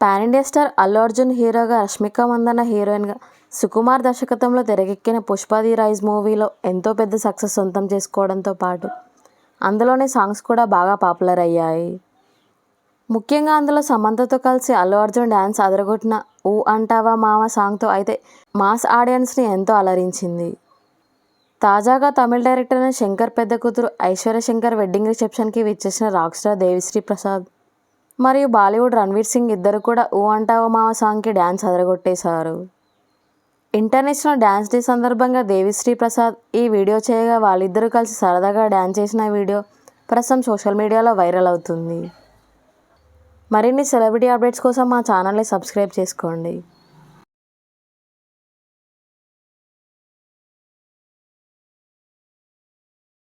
Pan India star Allu Arjun హీరోగా రష్మిక మందన్న హీరోయిన్గా సుకుమార్ దర్శకత్వంలో తెరకెక్కిన పుష్పాది రైజ్ మూవీలో ఎంతో పెద్ద సక్సెస్ సొంతం చేసుకోవడంతో పాటు అందులోని సాంగ్స్ కూడా బాగా పాపులర్ అయ్యాయి. ముఖ్యంగా అందులో సమంతతో కలిసి అల్లు అర్జున్ డ్యాన్స్ అదరగొట్టిన ఊ అంటావా మామ సాంగ్తో అయితే మాస్ ఆడియన్స్ని ఎంతో అలరించింది. తాజాగా తమిళ డైరెక్టర్ శంకర్ పెద్ద కూతురు ఐశ్వర్య శంకర్ వెడ్డింగ్ రిసెప్షన్కి విచ్చేసిన రాక్ స్టార్ దేవిశ్రీ ప్రసాద్ మరియు బాలీవుడ్ రణ్వీర్ సింగ్ ఇద్దరు కూడా ఊ అంటావా మామ సాంగ్కి డ్యాన్స్ అదరగొట్టేశారు. ఇంటర్నేషనల్ డ్యాన్స్ డే సందర్భంగా దేవిశ్రీ ప్రసాద్ ఈ వీడియో చేయగా వాళ్ళిద్దరూ కలిసి సరదాగా డ్యాన్స్ చేసిన వీడియో ప్రస్తుతం సోషల్ మీడియాలో వైరల్ అవుతుంది. మరిన్ని సెలబ్రిటీ అప్డేట్స్ కోసం మా ఛానల్ని సబ్స్క్రైబ్ చేసుకోండి.